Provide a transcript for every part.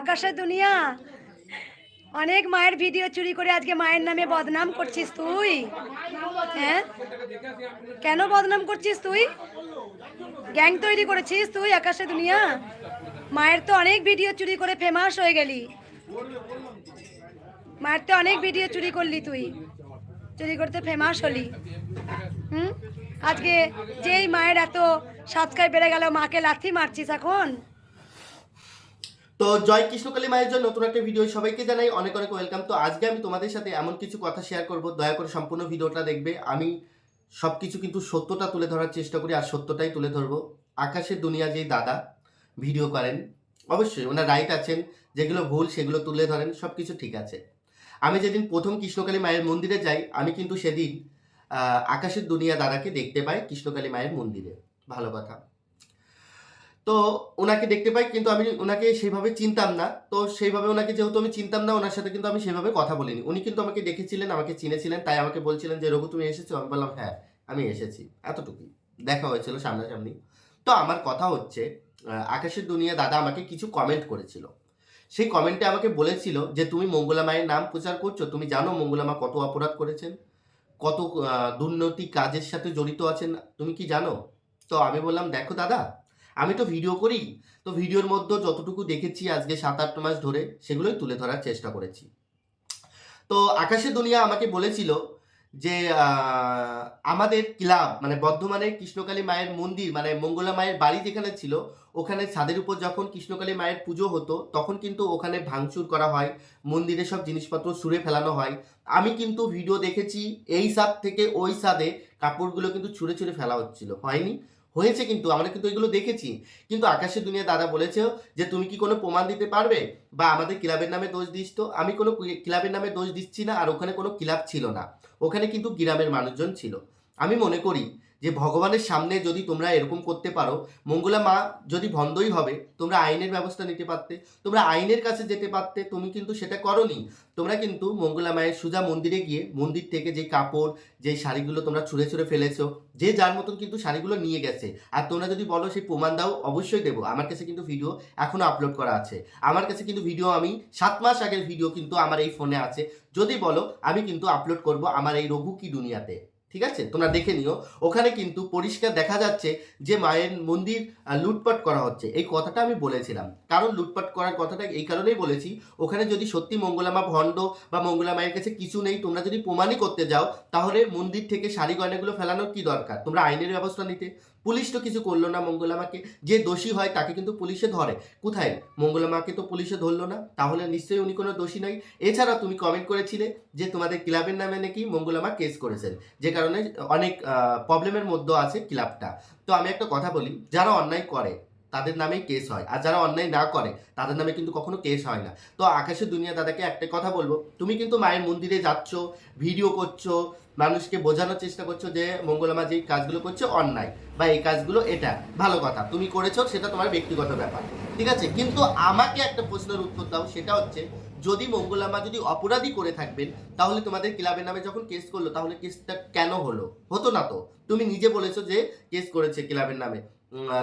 আকাশের দুনিয়া। অনেক মায়ের ভিডিও চুরি করে আজকে মায়ের নামে বদনাম করছিস তুই? হ্যাঁ? কেন বদনাম করছিস তুই? গ্যাং তৈরি করেছিস তুই আকাশে দুনিয়া? মায়ের তো অনেক ভিডিও চুরি করে ফেমাস হয়ে গেলি। মায়ের তো অনেক ভিডিও চুরি করলি তুই। চুরি করতে ফেমাস হলি। হুম? আজকে যেই মায়ের এত সাতকায় বেড়ে গেল, মাকে লাথি মারছিস এখন? তো জয় কৃষ্ণকালী মায়ের জন্য নতুন একটা ভিডিও সবাইকে জানাই। অনেক অনেক ওয়েলকাম তো আজকে আমি তোমাদের সাথে এমন কিছু কথা শেয়ার করব। দয়া করে সম্পূর্ণ ভিডিওটা দেখবে। আমি সব কিছু কিন্তু সত্যটা তুলে ধরার চেষ্টা করি আর সত্যটাই তুলে ধরবো। আকাশের দুনিয়া যেই দাদা ভিডিও করেন, অবশ্যই ওনার রাইট আছেন, যেগুলো ভুল সেগুলো তুলে ধরেন সব কিছু ঠিক আছে। আমি যেদিন প্রথম কৃষ্ণকালী মায়ের মন্দিরে যাই, আমি কিন্তু সেদিন আকাশের দুনিয়া দাদাকে দেখতে পাই কৃষ্ণকালী মায়ের মন্দিরে। ভালো কথা। তো ওনাকে দেখতে পাই, কিন্তু আমি ওনাকে সেইভাবে চিনতাম না। তো সেইভাবে ওনাকে যেহেতু আমি চিনতাম না, ওনার সাথে কিন্তু আমি সেভাবে কথা বলিনি। উনি কিন্তু আমাকে দেখেছিলেন, আমাকে চিনেছিলেন, তাই আমাকে বলছিলেন যে, রঘু, তুমি এসেছ? আমি বললাম হ্যাঁ আমি এসেছি। এতটুকুই। দেখা হয়েছিল সামনাসামনি। তো আমার কথা হচ্ছে আকাশের দুনিয়া দাদা আমাকে কিছু কমেন্ট করেছিল। সেই কমেন্টে আমাকে বলেছিল যে, তুমি মঙ্গলা মায়ের নাম প্রচার করছ? তুমি জানো মঙ্গলা মা কত অপরাধ করেছেন? কত দুর্নীতি কাজের সাথে জড়িত আছেন? তুমি কি জানো? তো আমি বললাম, দেখো দাদা আমি তো ভিডিও করি, তো ভিডিওর মধ্যে যতটুকু দেখেছি আজকে সাত আট মাস ধরে, সেগুলোই তুলে ধরার চেষ্টা করেছি। তো আকাশের দুনিয়া আমাকে বলেছিল যে আমাদের ক্লাব মানে বর্ধমানের কৃষ্ণকালী মায়ের মন্দির মানে মঙ্গলা মায়ের বাড়ি যেখানে ছিল, ওখানে ছাদের উপর যখন কৃষ্ণকালী মায়ের পুজো হতো, তখন কিন্তু ওখানে ভাঙচুর করা হয়, মন্দিরে সব জিনিসপত্র সুরে ফেলানো হয়। আমি কিন্তু ভিডিও দেখেছি, এই সাদ থেকে ওই সাদে কাপড়গুলো কিন্তু ছুঁড়ে ছুঁড়ে ফেলা হচ্ছিল, হয়নি। হয়েছে কিন্তু, আমরা কিন্তু এগুলো দেখেছি। কিন্তু আকাশে দুনিয়া দাদা বলেছে যে, তুমি কি কোনো প্রমাণ দিতে পারবে? বা আমাদের ক্লাবের নামে দোষ দিস তো? আমি কোনো ক্লাবের নামে দোষ দিচ্ছি না, আর ওখানে কোনো ক্লাব ছিল না। ওখানে কিন্তু গ্রামের মানুষজন ছিল। আমি মনে করি যে ভগবানের সামনে যদি তোমরা এরকম করতে পারো, মঙ্গলা মা যদি ভন্দই হবে, তোমরা আইনের ব্যবস্থা নিতে পারতে, তোমরা আইনের কাছে যেতে পারতে, তুমি কিন্তু সেটা করনি। তোমরা কিন্তু মঙ্গলা মায়ের সুজা মন্দিরে গিয়ে মন্দির থেকে যে কাপড়, যে শাড়িগুলো তোমরা ছুঁড়ে ছুঁড়ে ফেলেছো, যে যার মতন কিন্তু শাড়িগুলো নিয়ে গেছে, আর তোমরা যদি বলো সেই প্রমাণ দাও, অবশ্যই দেবো। আমার কাছে কিন্তু ভিডিও এখনও আপলোড করা আছে। আমার কাছে কিন্তু ভিডিও আমি সাত মাস আগের ভিডিও কিন্তু আমার এই ফোনে আছে। যদি বলো, আমি কিন্তু আপলোড করব আমার এই রঘু কি দুনিয়াতে? ঠিক আছে? তোমরা দেখে নিও। ওখানে কিন্তু পরিষ্কার দেখা যাচ্ছে যে মায়ের মন্দির লুটপাট করা হচ্ছে। এই কথাটা আমি বলেছিলাম। কারণ লুটপাট করার কথাটা এই কারণেই বলেছি, ওখানে যদি সত্যি মঙ্গলামা ভণ্ড বা মঙ্গলা মায়ের কাছে কিছু নেই, তোমরা যদি প্রমাণই করতে যাও, তাহলে মন্দির থেকে শাড়ি গয়নাগুলো ফেলানোর কি দরকার? তোমরা আইনের ব্যবস্থা নিতে। পুলিশ তো কিছু করল না মঙ্গলামাকে যে দোষী হয় তাকে কিন্তু পুলিশে ধরে। কোথায়? মঙ্গলামাকে তো পুলিশে ধরলো না। তাহলে নিশ্চয়ই উনি কোনো দোষী নয়। এছাড়া তুমি কমেন্ট করেছিলে যে তোমাদের ক্লাবের নামে নাকি মঙ্গলামা কেস করেছেন। যে কারণে অনেক প্রবলেমের মধ্যে আছে ক্লাবটা। তো আমি একটা কথা বলি, যারা অন্যায় করে তাদের নামেই কেস হয়। আর যারা অন্যায় না করে, তাদের নামে কিন্তু কখনো কেস হয় না। তো আকাশের দুনিয়া দাদাকে একটা কথা বলব, তুমি কিন্তু মায়ের মন্দিরে যাচ্ছ ভিডিও করছ, মানুষকে বোঝানোর চেষ্টা করছ যে মঙ্গলামা যে কাজগুলো করছে অন্যায়, বা এই কাজগুলো এটা, ভালো কথা। তুমি করেছ, সেটা তোমার ব্যক্তিগত ব্যাপার। ঠিক আছে? কিন্তু আমাকে একটা প্রশ্নের উত্তর দাও, সেটা হচ্ছে, যদি মঙ্গলামা যদি অপরাধী করে থাকবেন, তাহলে তোমাদের ক্লাবের নামে যখন কেস করল, তাহলে কেসটা কেন হলো? হতো না তো। তুমি নিজে বলেছ যে কেস করেছে ক্লাবের নামে।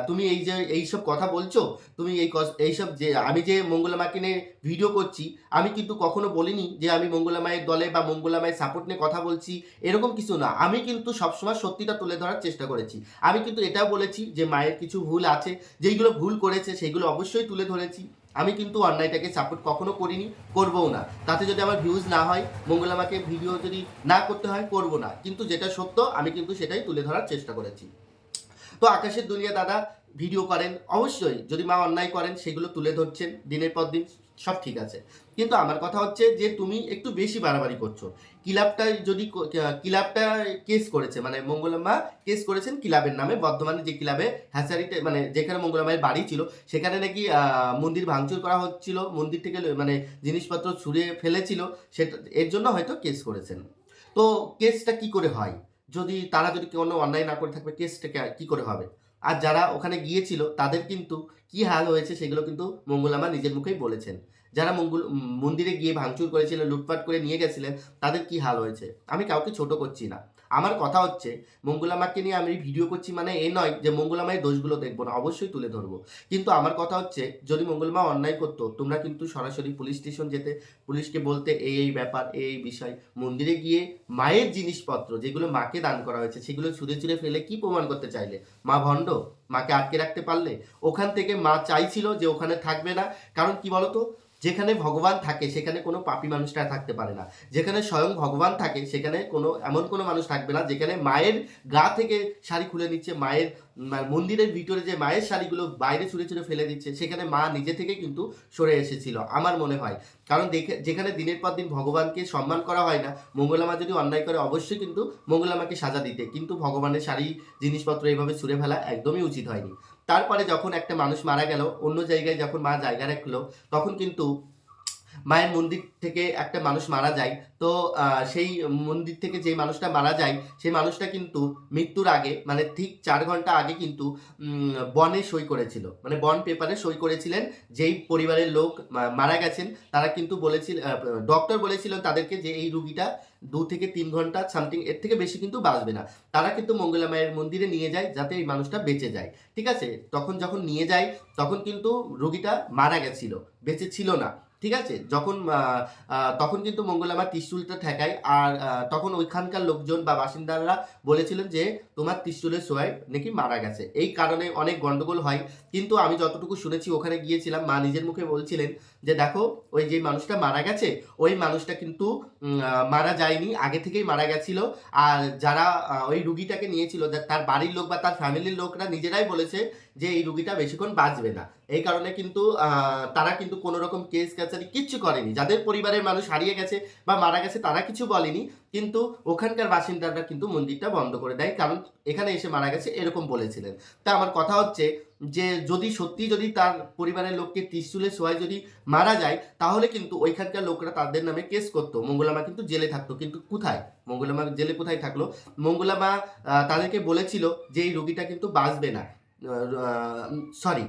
তুমি এই যে এইসব কথা বলছো, তুমি এই এইসব যে, আমি যে মঙ্গলামাকে নিয়ে ভিডিও করছি, আমি কিন্তু কখনো বলিনি যে আমি মঙ্গলামায়ের দলে বা মঙ্গলামায়ের সাপোর্ট নিয়ে কথা বলছি, এরকম কিছু না। আমি কিন্তু সবসময় সত্যিটা তুলে ধরার চেষ্টা করেছি। আমি কিন্তু এটাও বলেছি যে মায়ের কিছু ভুল আছে, যেইগুলো ভুল করেছে সেইগুলো অবশ্যই তুলে ধরেছি। আমি কিন্তু অন্যায়টাকে সাপোর্ট কখনো করিনি, করবও না। তাতে যদি আমার ভিউজ না হয় মঙ্গলামাকে ভিডিও যদি না করতে হয়, করব না। কিন্তু যেটা সত্য, আমি কিন্তু সেটাই তুলে ধরার চেষ্টা করেছি। তো আকাশের দুনিয়া দাদা ভিডিও করেন, অবশ্যই যদি মা অন্যায় করেন, সেগুলো তুলে ধরছেন, দিনের পর দিন সব ঠিক আছে। কিন্তু আমার কথা হচ্ছে যে তুমি একটু বেশি বাড়াবাড়ি করছ। ক্লাবটা যদি ক্লাবটা কেস করেছে মানে মঙ্গলাম্মা কেস করেছেন ক্লাবের নামে, বর্ধমানে যে ক্লাবে হ্যাচারিতে মানে যেখানে মঙ্গলামায়ের বাড়ি ছিল, সেখানে নাকি মন্দির ভাঙচুর করা হচ্ছিল, মন্দির থেকে মানে জিনিসপত্র ছুঁড়ে ফেলেছিল, সেটা, এর জন্য হয়তো কেস করেছেন। তো কেসটা কি করে হয়? যদি তারা যদি কোনো অন্যায় না করে থাকবে কেসটাকে কি করে হবে? আর যারা ওখানে গিয়েছিল, তাদের কিন্তু কি হাল হয়েছে সেগুলো কিন্তু মঙ্গলামা নিজের মুখেই বলেছেন। যারা মঙ্গল মন্দিরে গিয়ে ভাঙচুর করেছিলেন লুটপাট করে নিয়ে গেছিলেন, তাদের কি হাল হয়েছে? আমি কাউকে ছোট করছি না। আমার কথা হচ্ছে, মঙ্গলা মাকে নিয়ে আমি ভিডিও করছি মানে এ নয় যে মঙ্গলা মায়ের দোষগুলো দেখব না, অবশ্যই তুলে ধরবো। কিন্তু আমার কথা হচ্ছে, যদি মঙ্গলমা অন্যায় করতো, তোমরা কিন্তু সরাসরি পুলিশ স্টেশন যেতে, পুলিশকে বলতে এই এই ব্যাপার, এই এই বিষয়, মন্দিরে গিয়ে মায়ের জিনিসপত্র যেগুলো মাকে দান করা হয়েছে, সেগুলো ছুঁড়ে ছুঁড়ে ফেলে কি প্রমাণ করতে চাইলে? মা ভণ্ড, মাকে আটকে রাখতে পারলে? ওখান থেকে মা চাইছিল যে ওখানে থাকবে না, কারণ কি বলতো? যেখানে ভগবান থাকে, সেখানে কোনো পাপি মানুষটা থাকতে পারে না। যেখানে স্বয়ং ভগবান থাকে, সেখানে কোনো, এমন কোনো মানুষ থাকবে না। যেখানে মায়ের গা থেকে শাড়ি খুলে নিচ্ছে, মায়ের মন্দিরের ভিতরে যে মায়ের শাড়িগুলো বাইরে ছুঁড়ে ছুঁড়ে ফেলে দিচ্ছে, সেখানে মা নিজে থেকে কিন্তু সরে এসেছিল, আমার মনে হয়। কারণ দেখে, যেখানে দিনের পর দিন ভগবানকে সম্মান করা হয় না, মঙ্গলামা যদি অন্যায় করে, অবশ্যই কিন্তু মঙ্গলামাকে সাজা দিতে। কিন্তু ভগবানের শাড়ি, জিনিসপত্র এইভাবে ছুঁড়ে ফেলা একদমই উচিত হয়নি। তারপরে যখন একটা মানুষ মারা গেল অন্য জায়গায় যখন মা জায়গা রাখল তখন কিন্তু মায়ের মন্দির থেকে একটা মানুষ মারা যায়। তো সেই মন্দির থেকে যে মানুষটা মারা যায়, সেই মানুষটা কিন্তু মৃত্যুর আগে মানে ঠিক চার ঘণ্টা আগে কিন্তু বনে সই করেছিল। মানে বন পেপারে সই করেছিলেন, যেই পরিবারের লোক মারা গেছেন, তারা কিন্তু বলেছিল ডক্টর বলেছিলেন তাদেরকে যে এই রুগীটা দু থেকে তিন ঘণ্টা সামথিং এর থেকে বেশি কিন্তু বাঁচবে না। তারা কিন্তু মঙ্গলা মায়ের মন্দিরে নিয়ে যায়, যাতে এই মানুষটা বেঁচে যায়। ঠিক আছে? তখন যখন নিয়ে যায়, তখন কিন্তু রুগীটা মারা গেছিল, বেঁচে ছিল না। ঠিক আছে? যখন তখন কিন্তু মঙ্গলামা ত্রিশুলটা ঠেকায়। আর তখন ওইখানকার লোকজন বা বাসিন্দারা বলেছিলেন যে, তোমার ত্রিশুলের সোয়াই নাকি মারা গেছে। এই কারণে অনেক গন্ডগোল হয়। কিন্তু আমি যতটুকু শুনেছি, ওখানে গিয়েছিলাম, মা নিজের মুখে বলছিলেন যে, দেখো, ওই যে মানুষটা মারা গেছে, ওই মানুষটা কিন্তু মারা যায়নি, আগে থেকেই মারা গেছিল। আর যারা ওই রুগীটাকে নিয়েছিল তার বাড়ির লোক বা তার ফ্যামিলির লোকরা নিজেরাই বলেছে যে এই রুগীটা বেশিক্ষণ বাঁচবে না। এই কারণে কিন্তু তারা কিন্তু কোনো রকম কেস কাছারি কিচ্ছু করেনি। যাদের পরিবারের মানুষ হারিয়ে গেছে বা মারা গেছে তারা কিছু বলেনি, কিন্তু ওখানকার বাসিন্দারা কিন্তু মন্দিরটা বন্ধ করে দেয়, কারণ এখানে এসে মারা গেছে এরকম বলেছিলেন। তা আমার কথা হচ্ছে যে, যদি সত্যি যদি তার পরিবারের লোককে ত্রিশুলে সোয়াই যদি মারা যায়, তাহলে কিন্তু ওইখানকার লোকরা তাদের নামে কেস করতো। মঙ্গলামা কিন্তু জেলে থাকতো, কিন্তু কোথায়? মঙ্গলামা জেলে কোথায় থাকল? মঙ্গলামা তাদেরকে বলেছিল যে, এই রোগীটা কিন্তু বাঁচবে না। সরি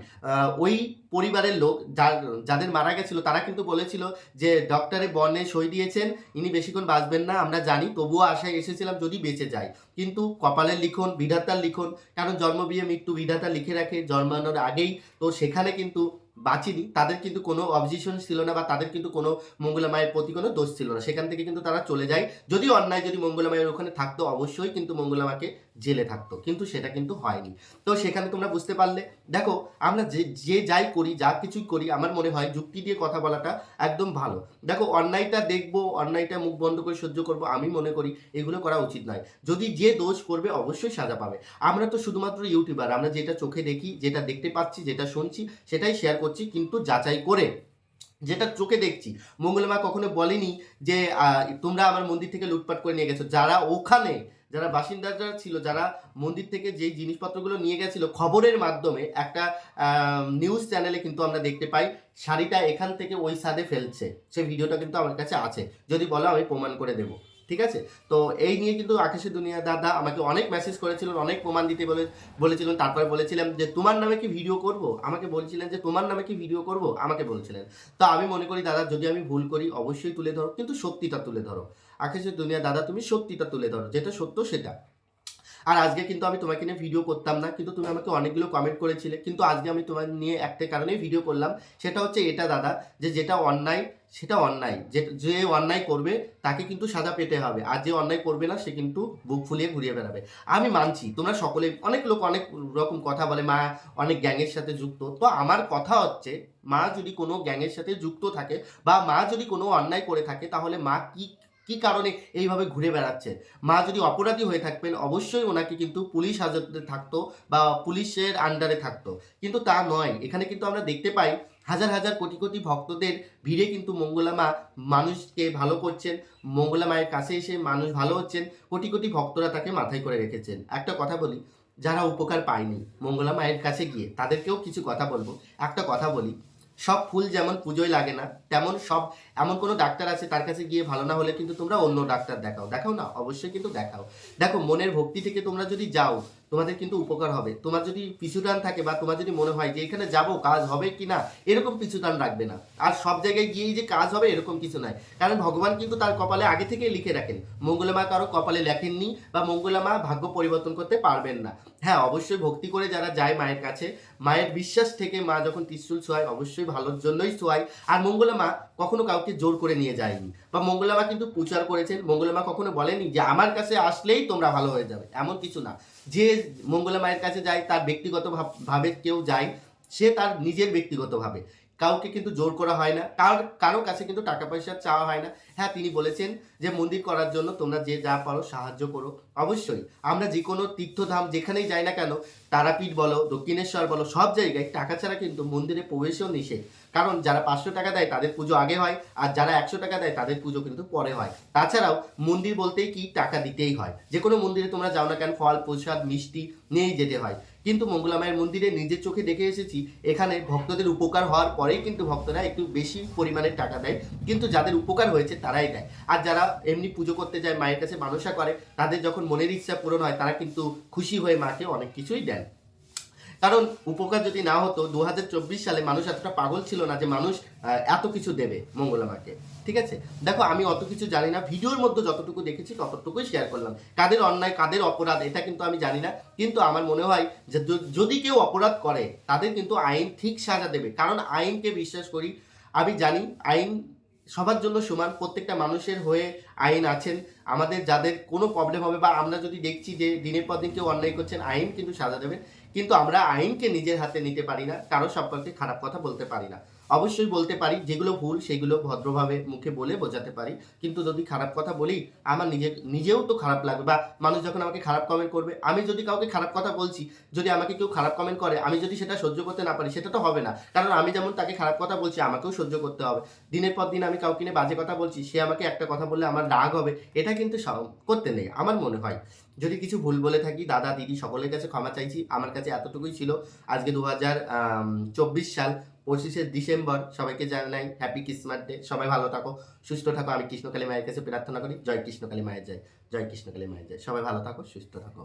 ওই পরিবারের লোক যার, যাদের মারা গেছিল, তারা কিন্তু বলেছিল যে ডক্টরে বর্ণে সই দিয়েছেন, ইনি বেশিক্ষণ বাঁচবেন না, আমরা জানি, তবুও আশায় এসেছিলাম যদি বেঁচে যায়। কিন্তু কপালের লিখন, বিধাতার লিখন, কারণ জন্ম বিয়ে মৃত্যু বিধাতা লিখে রাখে, জন্মানোর আগেই, তো সেখানে কিন্তু বাঁচিনি, তাদের কিন্তু কোনো অবজেকশন ছিল না বা তাদের কিন্তু কোনো মঙ্গলা মায়ের প্রতি কোনো দোষ ছিল না। সেখান থেকে কিন্তু তারা চলে যায়। যদি অন্যায় যদি মঙ্গলা মায়ের ওখানে থাকতো, অবশ্যই কিন্তু মঙ্গলা মাকে জেলে থাকতো, কিন্তু সেটা কিন্তু হয়নি। তো সেখানে তোমরা বুঝতে পারলে, দেখো, আমরা যে যে যাই করি, যা কিছুই করি, আমার মনে হয় যুক্তি দিয়ে কথা বলাটা একদম ভালো। দেখো, অন্যায়টা দেখব, অন্যায়টা মুখ বন্ধ করে সহ্য করব, আমি মনে করি এগুলো করা উচিত নয়। যদি যে দোষ করবে, অবশ্যই সাজা পাবে। আমরা তো শুধুমাত্র ইউটিউবার, আমরা যেটা চোখে দেখি, যেটা দেখতে পাচ্ছি, যেটা শুনছি, সেটাই শেয়ার করছি, কিন্তু যাচাই করে যেটা চোখে দেখছি। মঙ্গলমা কখনো বলেনি যে তোমরা আমার মন্দির থেকে লুটপাট করে নিয়ে গেছো। যারা ওখানে যারা বাসিন্দারা ছিল, যারা মন্দির থেকে যেই জিনিসপত্রগুলো নিয়ে গেছিল, খবরের মাধ্যমে একটা নিউজ চ্যানেলে কিন্তু আমরা দেখতে পাই, শাড়িটা এখান থেকে ওই সাদে ফেলছে। সেই ভিডিওটা কিন্তু আমার কাছে আছে। যদি বলো, আমি প্রমাণ করে দেবো। ঠিক আছে? তো এই নিয়ে কিন্তু আকাশের দুনিয়া দাদা আমাকে অনেক মেসেজ করেছিলেন, অনেক প্রমাণ দিতে বলে, বলেছিলেন। তারপরে বলেছিলাম যে, তোমার নামে কি ভিডিও করব? আমাকে বলছিলেন যে, তোমার নামে কি ভিডিও করব? আমাকে বলছিলেন। তো আমি মনে করি, দাদা, যদি আমি ভুল করি, অবশ্যই তুলে ধরো। কিন্তু সত্যিটা তুলে ধরো। আকাশের দুনিয়া, দাদা, তুমি সত্যিটা তুলে ধরো, যেটা সত্য সেটা। আর আজকে কিন্তু আমি তোমাকে নিয়ে ভিডিও করতাম না, কিন্তু তুমি আমাকে অনেকগুলো কমেন্ট করেছিলে, কিন্তু আজকে আমি তোমার নিয়ে একটা কারণেই ভিডিও করলাম, সেটা হচ্ছে এটা, দাদা, যে যেটা অন্যায়, সেটা অন্যায়। যে যে অন্যায় করবে, তাকে কিন্তু সাজা পেতে হবে। আর যে অন্যায় করবে না, সে কিন্তু বুক ফুলিয়ে ঘুরিয়ে বেড়াবে। আমি মানছি, তোমরা সকলে, অনেক লোক অনেক রকম কথা বলে, মা অনেক গ্যাংয়ের সাথে যুক্ত। তো আমার কথা হচ্ছে, মা যদি কোনো গ্যাংয়ের সাথে যুক্ত থাকে বা মা যদি কোনো অন্যায় করে থাকে, তাহলে মা কি কি কারণে এইভাবে ঘুরে বেড়াচ্ছে? মা যদি অপরাধী হয়ে থাকবেন অবশ্যই ওনাকে কিন্তু পুলিশ হাজতে থাকতো বা পুলিশের আন্ডারে থাকতো। কিন্তু তা নয়। এখানে কিন্তু আমরা দেখতে পাই, হাজার হাজার কোটি কোটি ভক্তদের ভিড়ে কিন্তু মঙ্গলা মা মানুষকে ভালো করছেন। মঙ্গলা মায়ের কাছে এসে মানুষ ভালো হচ্ছেন। কোটি কোটি ভক্তরা তাকে মাথায় করে রেখেছেন। একটা কথা বলি, যারা উপকার পায়নি মঙ্গলা মায়ের কাছে গিয়ে, তাদেরকেও কিছু কথা বলব। একটা কথা বলি, সব ফুল যেমন পুজোয় লাগে না, তেমন সব এমন কোনো ডাক্তার আছে, তার কাছে গিয়ে ভালো না হলে কিন্তু তোমরা অন্য ডাক্তার দেখাও। দেখাও না, অবশ্যই কিন্তু দেখাও। দেখো, মনের ভক্তি থেকে তোমরা যদি যাও, তোমাদের কিন্তু উপকার হবে। তোমার যদি পিছু টান থাকে বা তোমার যদি মনে হয় যে এখানে যাব, কাজ হবে কি না এরকম পিছু টান রাখবে না। আর সব জায়গায় গিয়েই যে কাজ হবে, এরকম কিছু নয় কারণ ভগবান কিন্তু তার কপালে আগে থেকেই লিখে রাখেন, মঙ্গলা মা কারও কপালে লেখেননি বা মঙ্গলা মা ভাগ্য পরিবর্তন করতে পারবেন না। হ্যাঁ অবশ্যই ভক্তি করে যারা যায় মায়ের কাছে, মায়ের বিশ্বাস থেকে মা যখন ত্রিশুল ছোঁয়ায় অবশ্যই ভালোর জন্যই ছোঁয়ায় আর মঙ্গলা মা কখনো কাউকে জোর করে নিয়ে যায়নি। বা মঙ্গলামা কিন্তু প্রচার করেছেন, মঙ্গলামা কখনো বলেনি যে আমার কাছে আসলেই তোমরা ভালো হয়ে যাবে, এমন কিছু না। যে মঙ্গলা মায়ের কাছে যায়, তার ব্যক্তিগত ভাবে কেউ যায়, সে তার নিজের ব্যক্তিগতভাবে। কাউকে কিন্তু জোর করা হয় না। কার, কারও কাছে কিন্তু টাকা পয়সা চাওয়া হয় না। হ্যাঁ তিনি বলেছেন যে মন্দির করার জন্য তোমরা যে যা পারো সাহায্য করো। অবশ্যই, আমরা যে কোনো তীর্থধাম যেখানেই যাই না কেন, তারাপীঠ বলো, দক্ষিণেশ্বর বলো, সব জায়গায় টাকা ছাড়া কিন্তু মন্দিরে প্রবেশও নিষেধ। কারণ যারা পাঁচশো টাকা দেয়, তাদের পুজো আগে হয়, আর যারা একশো টাকা দেয়, তাদের পুজো কিন্তু পরে হয়। তাছাড়াও, মন্দির বলতেই কি টাকা দিতেই হয়। যে কোনো মন্দিরে তোমরা যাও না কেন, ফল, প্রসাদ, মিষ্টি নিয়েই যেতে হয়। কিন্তু মঙ্গলা মায়ের মন্দিরে নিজের চোখে দেখে এসেছি, এখানে ভক্তদের উপকার হওয়ার পরেই কিন্তু ভক্তরা একটু বেশি পরিমাণে টাকা দেয়, কিন্তু যাদের উপকার হয়েছে তারাই দেয়। আর যারা এমনি পুজো করতে যায়, মায়ের কাছে মানসা করে, তাদের যখন মনের ইচ্ছা পূরণ হয়, তারা কিন্তু খুশি হয়ে মাকে অনেক কিছুই দেন। কারণ উপকার যদি না হতো দু হাজার চব্বিশ সালে মানুষ এতটা পাগল ছিল না যে মানুষ এত কিছু দেবে মঙ্গলা মাকে ঠিক আছে? দেখো, আমি অত কিছু জানি না। ভিডিওর মধ্যে যতটুকু দেখেছি, ততটুকুই শেয়ার করলাম। কাদের অন্যায়, কাদের অপরাধ, এটা কিন্তু আমি জানি না। কিন্তু আমার মনে হয় যে, যদি কেউ অপরাধ করে, তাদের কিন্তু আইন ঠিক সাজা দেবে। কারণ আইনকে বিশ্বাস করি, আমি জানি, আইন সবার জন্য সমান, প্রত্যেকটা মানুষের হয়ে আইন আছেন। আমাদের যাদের কোনো প্রবলেম হবে বা আমরা যদি দেখছি যে দিনের পর দিন কেউ অন্যায় করছেন, আইন কিন্তু সাজা দেবেন। কিন্তু আমরা আইনকে নিজের হাতে নিতে পারি না, কারও সম্পর্কে খারাপ কথা বলতে পারি না। অবশ্যই বলতে পারি, যেগুলো ভুল সেগুলো ভদ্রভাবে মুখে বলে বোঝাতে পারি। কিন্তু যদি খারাপ কথা বলি, আমার নিজে নিজেও তো খারাপ লাগবে বা মানুষ যখন আমাকে খারাপ কমেন্ট করবে, আমি যদি কাউকে খারাপ কথা বলছি, যদি আমাকে কেউ খারাপ কমেন্ট করে, আমি যদি সেটা সহ্য করতে না পারি, সেটা তো হবে না। কারণ আমি যেমন তাকে খারাপ কথা বলছি, আমাকেও সহ্য করতে হবে। দিনের পর দিন আমি কাউকে নিয়ে বাজে কথা বলছি, সে আমাকে একটা কথা বললে আমার রাগ হবে, এটা কিন্তু করতে নেই, আমার মনে হয়। যদি কিছু ভুল বলে থাকি, দাদা, দিদি সকলের কাছে ক্ষমা চাইছি, আমার কাছে এতটুকুই ছিল। আজকে দু হাজার চব্বিশ সাল পঁচিশে ডিসেম্বর, সবাইকে জানাই হ্যাপি ক্রিসমাস ডে সবাই ভালো থাকো, সুস্থ থাকো। আমি কৃষ্ণকালী মায়ের কাছে প্রার্থনা করি, জয় কৃষ্ণকালী মায়ের জয় জয় কৃষ্ণকালী মায়ের জয়। সবাই ভালো থাকো, সুস্থ থাকো।